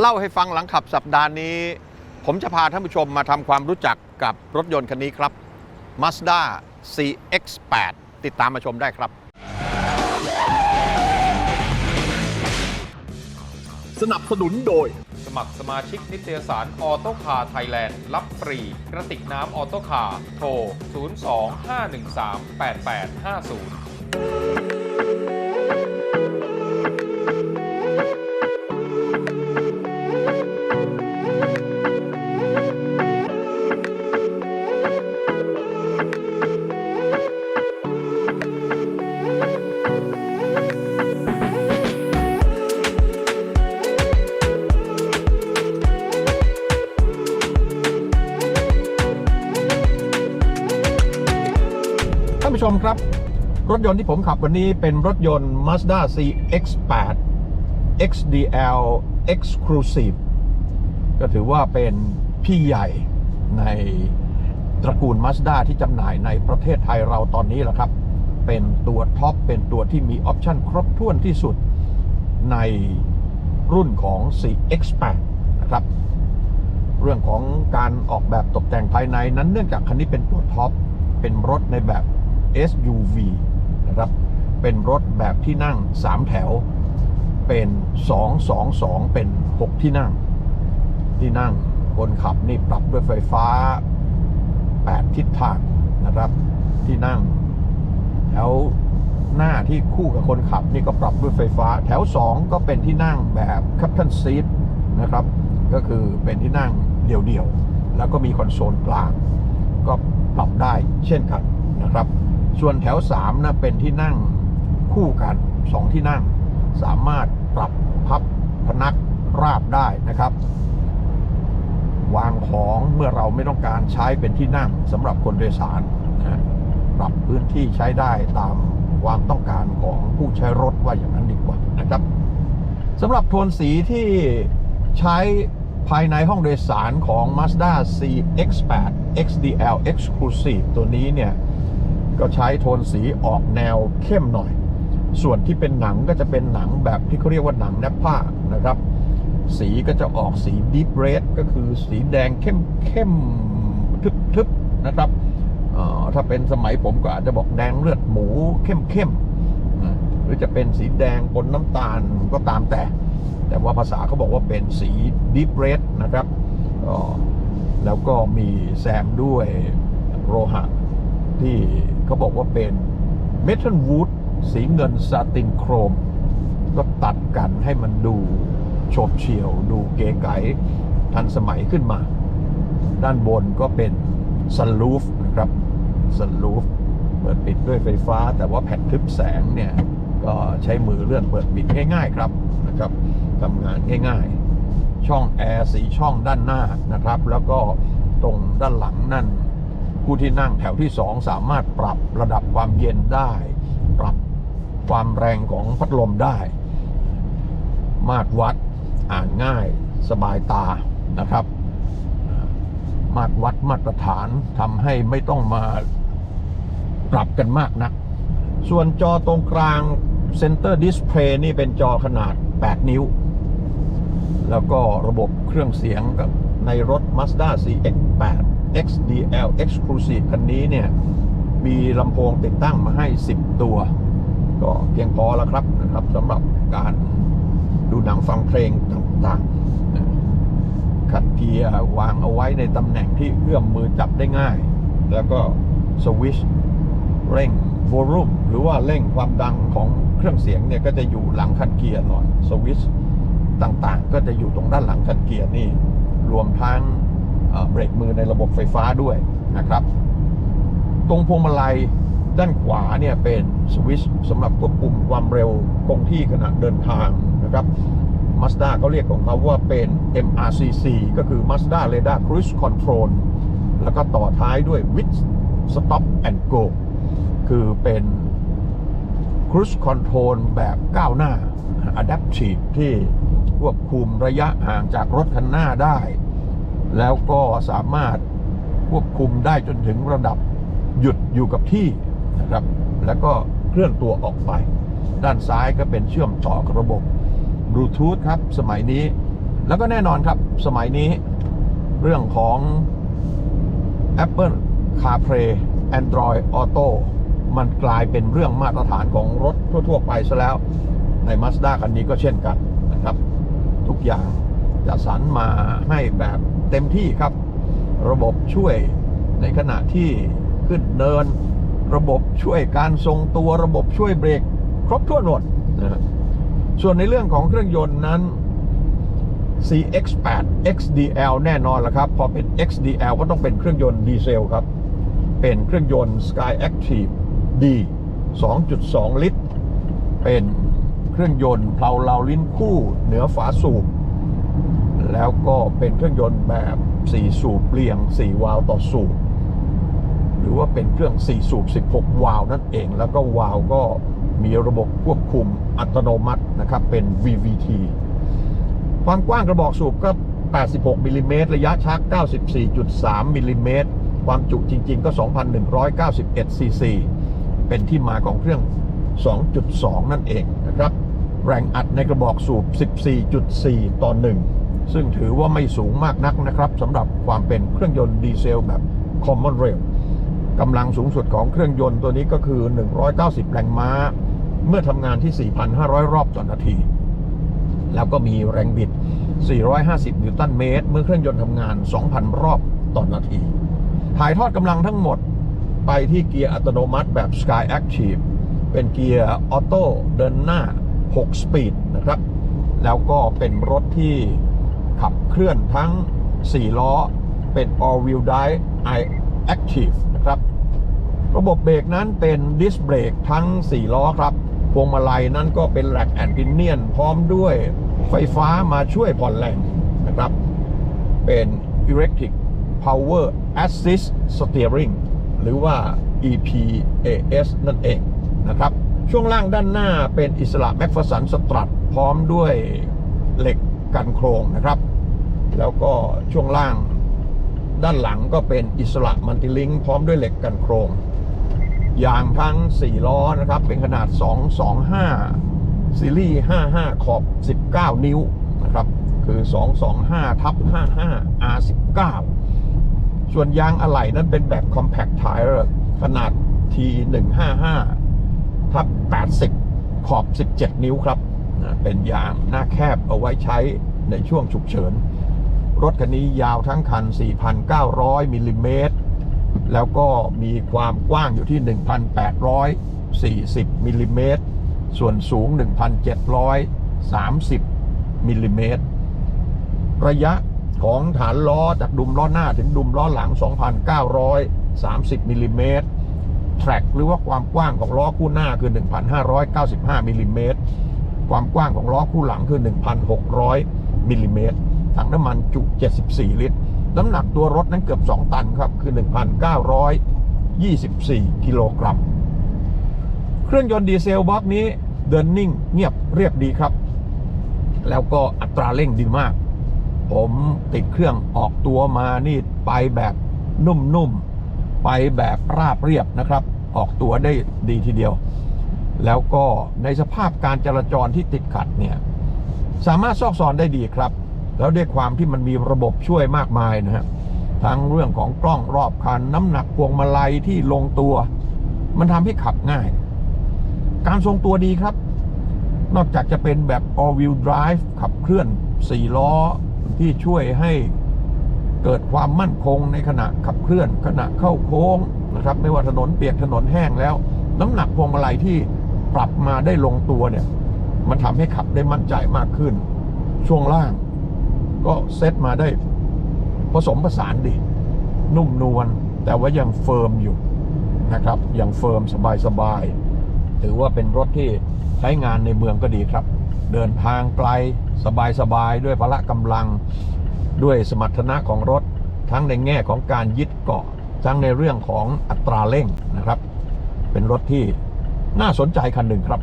เล่าให้ฟังหลังขับสัปดาห์นี้ ผมจะพาท่านผู้ชมมาทำความรู้จักกับรถยนต์คันนี้ครับ Mazda CX-8 ติดตามมาชมได้ครับ สนับสนุนโดย สมัครสมาชิกนิตยสารออโตคาร์ไทยแลนด์รับฟรี กระติกน้ำออโตคาร์โทร 02-513-8850 มครับ รถยนต์ที่ผมขับวันนี้เป็นรถยนต์ Mazda CX-8 XDL Exclusive ก็ถือว่าเป็นพี่ใหญ่ในตระกูล Mazda ที่จำหน่ายในประเทศไทยเราตอนนี้แหละครับ เป็นตัวท็อป เป็นตัวที่มีออปชั่นครบถ้วนที่สุดในรุ่นของ CX-8 นะครับ เรื่องของการออกแบบตกแต่งภายในนั้นเนื่องจากคันนี้เป็นตัวท็อป เป็นรถในแบบ SUV นะครับ เป็นรถแบบที่นั่ง 3 แถว เป็น 2 2 2 เป็น 6 ที่นั่ง ที่นั่งคนขับนี่ปรับด้วยไฟฟ้า 8 ทิศทางนะครับ ที่นั่ง แถวหน้าที่คู่กับคนขับนี่ก็ปรับด้วยไฟฟ้า แถว 2 ก็เป็นที่นั่งแบบ Captain Seat นะครับ ก็คือเป็นที่นั่งเดี่ยวๆ แล้วก็มีคอนโซลกลาง ก็ปรับได้เช่นกันนะครับ ส่วนแถว3นะเป็นที่นั่งคู่กัน 2 ที่นั่ง สามารถปรับพับพนักราบได้นะครับ วางของเมื่อเราไม่ต้องการใช้เป็นที่นั่งสำหรับคนโดยสารนะปรับพื้นที่ใช้ได้ตามความต้องการของผู้ใช้รถว่าอย่างนั้นดีกว่านะครับสำหรับโทนสีที่ใช้ภายในห้องโดยสารของ Mazda CX-8 XDL Exclusive ตัวนี้เนี่ย ก็ใช้โทนสีออกแนวเข้มหน่อย ส่วนที่เป็นหนังก็จะเป็นหนังแบบที่เขาเรียกว่าหนังแนบผ้านะครับ สีก็จะออกสี deep red ก็คือสีแดงเข้มเข้มทึบๆนะครับถ้าเป็นสมัยผมก็อาจจะบอกแดงเลือดหมูเข้มเข้มๆหรือจะเป็นสีแดงปนน้ำตาลก็ตามแต่ แต่ว่าภาษาเขาบอกว่าเป็นสี deep red นะครับแล้วก็มีแซมด้วยโลหะ ที่เขาบอกว่าเป็นเมทัลวูดสีเงินซาตินโครม ก็ตัดกันให้มันดูโฉบเฉี่ยว ดูเก๋ไก๋ทันสมัยขึ้นมา ด้านบนก็เป็นสลูฟนะครับสลูฟเปิดปิดด้วยไฟฟ้า แต่ว่าแผ่นทึบแสงเนี่ย ก็ใช้มือเลื่อนเปิดปิดง่ายๆครับนะครับทำงานง่ายๆ ช่องแอร์สีช่องด้านหน้านะครับ แล้วก็ตรงด้านหลังนั่น ผู้ที่นั่งแถวที่ 2 สามารถปรับระดับความเย็นได้ ปรับความแรงของพัดลมได้ มาตรวัดอ่านง่ายสบายตานะครับ มาตรวัดมาตรฐานทำให้ไม่ต้องมาปรับกันมากนัก ส่วนจอตรงกลาง Center Display นี่เป็นจอขนาด 8 นิ้ว แล้วก็ระบบเครื่องเสียงกับ ในรถ Mazda CX-8 XDL Exclusive คันนี้เนี่ย มีลำโพงติดตั้งมาให้ 10 ตัว ก็เพียงพอแล้วครับนะครับสำหรับการดูหนังฟังเพลงต่างๆขัดเกียร์วางเอาไว้ในตำแหน่งที่เอื้อมมือจับได้ง่าย แล้วก็สวิชเร่งโวลูมหรือว่าเร่งความดังของเครื่องเสียงเนี่ยก็จะอยู่หลังคันเกียร์หน่อยสวิชต่างๆ ก็จะอยู่ตรงด้านหลังคันเกียร์นี่ รวมทั้งเบรกมือในระบบไฟฟ้าด้วยนะครับ ตรงพวงมาลัยด้านขวาเนี่ยเป็นสวิตช์สำหรับควบคุมความเร็วคงที่ขณะเดินทางนะครับ Mazda เขาเรียกของเขาว่าเป็น MRCC ก็คือ Mazda Radar Cruise Control แล้วก็ต่อท้ายด้วย with Stop and Go คือเป็น Cruise Control แบบก้าวหน้า Adaptive ที่ ควบคุมระยะห่างจากรถคันหน้าได้ แล้วก็สามารถควบคุมได้จนถึงระดับหยุดอยู่กับที่นะครับ แล้วก็เคลื่อนตัวออกไป ด้านซ้ายก็เป็นเชื่อมต่อกับระบบบลูทูธครับ สมัยนี้ แล้วก็แน่นอนครับ สมัยนี้ เรื่องของ Apple CarPlay Android Auto มันกลายเป็นเรื่องมาตรฐานของรถทั่ว ๆ ไปซะแล้วใน Mazda คันนี้ก็เช่นกันนะครับ ทุกอย่างจะสรรมาให้แบบเต็มที่ครับ ระบบช่วยในขณะที่ขึ้นเนิน ระบบช่วยการทรงตัวระบบช่วยเบรกครบถ้วนหมดนะฮะส่วนในเรื่องของเครื่องยนต์นั้น CX8 XDL แน่นอนละครับ พอเป็น XDL ก็ต้องเป็นเครื่องยนต์ดีเซลครับ เป็นเครื่องยนต์ Sky Active D 2.2 ลิตร เป็น เครื่องยนต์เพลาเลาลิ้นคู่เหนือฝาสูบ แล้วก็เป็นเครื่องยนต์แบบ 4 สูบเรียง 4 วาล์วต่อสูบ หรือว่าเป็นเครื่อง 4 สูบ 16 วาล์วนั่นเอง แล้วก็วาล์วก็มีระบบควบคุมอัตโนมัตินะครับ เป็น VVT ความกว้างกระบอกสูบก็ 86 มิลลิเมตร ระยะชัก 94.3 มิลลิเมตร ความจุจริง ๆ ก็ 2,191 ซีซี เป็นที่มาของเครื่อง 2.2 นั่นเองนะครับ แรงอัดในกระบอกสูบ 14.4 ต่อ 1 ซึ่งถือว่าไม่สูงมากนักนะครับสำหรับความเป็นเครื่องยนต์ดีเซลแบบ Common Rail กำลังสูงสุดของเครื่องยนต์ตัวนี้ก็คือ 190 แรงม้า เมื่อทำงานที่ 4,500 รอบต่อนาที แล้วก็มีแรงบิด 450 นิวตันเมตร เมื่อเครื่องยนต์ทำงาน 2,000 รอบต่อนาที ถ่ายทอดกำลังทั้งหมดไปที่เกียร์อัตโนมัติแบบ Sky Active เป็นเกียร์ออโต้เดินหน้า 6 สปีดนะครับ แล้วก็เป็นรถที่ขับเคลื่อนทั้ง 4 ล้อ เป็น all wheel drive i active นะครับ ระบบเบรกนั้นเป็นดิสเบรกทั้ง 4 ล้อครับ พวงมาลัยนั้นก็เป็นแหลกแอนพินเนียนพร้อมด้วยไฟฟ้ามาช่วยผ่อนแรงนะครับ เป็น Electric Power Assist Steering หรือว่า EPAS นั่นเองนะครับ ช่วงล่างด้านหน้าเป็นอิสระแม็กฟ r สันสตรัทพร้อมด้วยเหล็กกันโครงนะครับ แล้วก็ช่วงล่างด้านหลังก็เป็นอิสระมัลติลิงพร้อมด้วยเหล็กกันโครงยางทั้ง 4 ล้อนะครับ เป็นขนาด 225 ซีรีส์ 55 ขอบ 19 นิ้วนะครับ คือ 225 ทับ 55 R19 ส่วนยางอะไหล่นั้นเป็นแบบ Compact Tire ขนาด T155 ทับ 80 ขอบ 17 นิ้วครับ เป็นยางหน้าแคบเอาไว้ใช้ในช่วงฉุกเฉิน รถคันนี้ยาวทั้งคัน 4,900 มิลลิเมตร แล้วก็มีความกว้างอยู่ที่ 1,840 มิลลิเมตร ส่วนสูง 1,730 มิลลิเมตร ระยะของฐานล้อจากดุมล้อหน้าถึงดุมล้อหลัง 2,930 มิลลิเมตร แทร็กหรือว่าความกว้างของล้อคู่หน้าคือ 1,595มิลลิเมตรความกว้างของล้อคู่หลังคือ 1,600มิลลิเมตรถังน้ำมันจุ 74 ลิตร น้ำหนักตัวรถนั้นเกือบ 2 ตันครับ คือ 1,924 กิโลกรัม เครื่องยนต์ดีเซลบล็อกนี้ เดินนิ่งเงียบเรียบดีครับ แล้วก็อัตราเร่งดีมาก ผมติดเครื่องออกตัวมานี่ไปแบบนุ่มๆ ไปแบบราบเรียบนะครับ ออกตัวได้ดีทีเดียว แล้วก็ในสภาพการจราจรที่ติดขัดเนี่ยสามารถซอกซอนได้ดีครับ แล้วด้วยความที่มันมีระบบช่วยมากมายนะฮะทั้งเรื่องของกล้องรอบคันน้ำหนักพวงมาลัยที่ลงตัว มันทำให้ขับง่าย การทรงตัวดีครับ นอกจากจะเป็นแบบ all wheel drive ขับเคลื่อน 4 ล้อที่ช่วยให้ เกิดความมั่นคงในขณะขับเคลื่อนขณะเข้าโค้งนะครับไม่ว่าถนนเปียกถนนแห้งแล้ว น้ำหนักพวงมาลัยที่ปรับมาได้ลงตัวเนี่ยมันทำให้ขับได้มั่นใจมากขึ้น ช่วงล่าง ก็เซตมาได้ผสมผสานดี นุ่มนวลแต่ว่ายังเฟิร์มอยู่นะครับยังเฟิร์มสบายๆถือว่าเป็นรถที่ใช้งานในเมืองก็ดีครับ เดินทางไกลสบายๆด้วยพละกำลัง ด้วยสมรรถนะของรถ ทั้งในแง่ของการยึดเกาะ ทั้งในเรื่องของอัตราเร่งนะครับ เป็นรถที่น่าสนใจคันหนึ่งครับ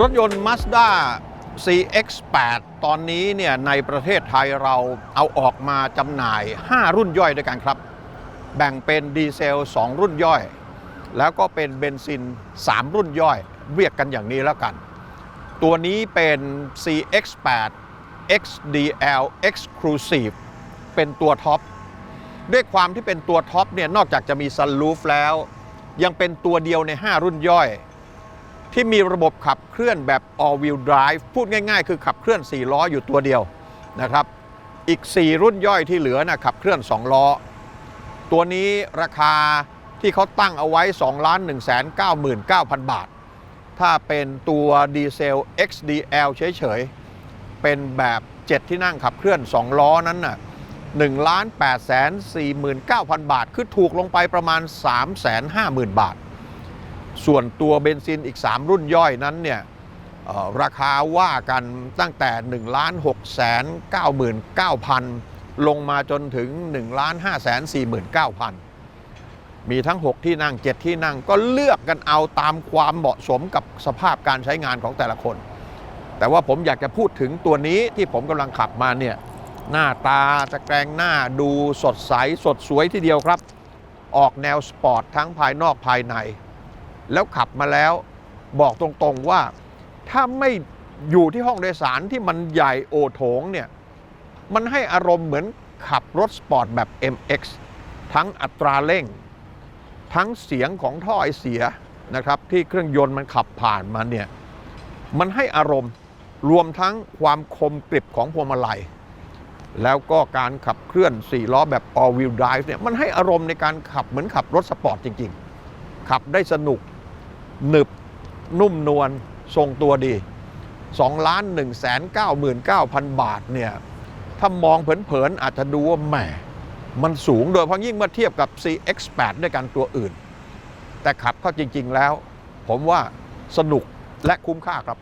รถยนต์ Mazda CX8 ตอนนี้เนี่ยในประเทศไทยเราเอาออกมาจำหน่าย 5 รุ่นย่อยด้วยกันครับ แบ่งเป็นดีเซล 2 รุ่นย่อย แล้วก็เป็นเบนซิน 3 รุ่นย่อย เรียกกันอย่างนี้แล้วกัน ตัวนี้เป็น CX8 XDL Exclusive เป็นตัวท็อป ด้วยความที่เป็นตัวท็อปเนี่ยนอกจากจะมีซันลูฟแล้ว ยังเป็นตัวเดียวใน 5 รุ่นย่อย ที่มีระบบขับเคลื่อนแบบ all wheel drive พูดง่ายๆ คือขับเคลื่อน 4 ล้ออยู่ตัวเดียวนะครับ อีก 4 รุ่นย่อยที่เหลือนะขับเคลื่อน 2 ล้อ ตัวนี้ราคาที่เขาตั้งเอาไว้ 2 1 9 9 0 0 0 บาท ถ้าเป็นตัวดีเซล XDL เฉยๆ เป็นแบบ 7 ที่นั่งขับเคลื่อน 2 ล้อนั้นน่ะ1ล้าน8แสน49,000 บาท คือถูกลงไปประมาณ 3 5 0 0 0 0 บาท ส่วนตัวเบนซินอีก 3 รุ่นย่อยนั้นเนี่ยราคาว่ากันตั้งแต่1ล้าน6แสน99,000 ลงมาจนถึง1ล้าน5แสน49,000 มีทั้ง 6 ที่นั่ง 7 ที่นั่งก็เลือกกันเอาตามความเหมาะสมกับสภาพการใช้งานของแต่ละคน แต่ว่าผมอยากจะพูดถึงตัวนี้ที่ผมกำลังขับมาเนี่ยหน้าตาตะแกรงหน้าดูสดใส สดสวยทีเดียวครับ ออกแนวสปอร์ตทั้งภายนอกภายใน แล้วขับมาแล้ว บอกตรงๆว่าถ้าไม่อยู่ที่ห้องโดยสารที่มันใหญ่โอโถงเนี่ยมันให้อารมณ์เหมือนขับรถสปอร์ตแบบ MX ทั้งอัตราเร่ง ทั้งเสียงของท่อไอเสียนะครับที่เครื่องยนต์มันขับผ่านมาเนี่ยมันให้อารมณ์รวมทั้งความคมกริบของพวงมาลัย แล้วก็การขับเคลื่อน 4 ล้อแบบ all wheel drive เนี่ยมันให้อารมณ์ในการขับเหมือนขับรถสปอร์ตจริง ๆ ขับได้สนุก หนึบนุ่มนวลทรงตัวดี2ล้าน1 9 9 0 0 0 บาทเนี่ยถ้ามองเผินๆอาจจะดูว่าแหมมันสูงโดยเพราะยิ่งเมื่อเทียบกับ CX8 ด้วยกันตัวอื่น แต่ขับเข้าจริง ๆแล้ว ผมว่าสนุกและคุ้มค่าครับ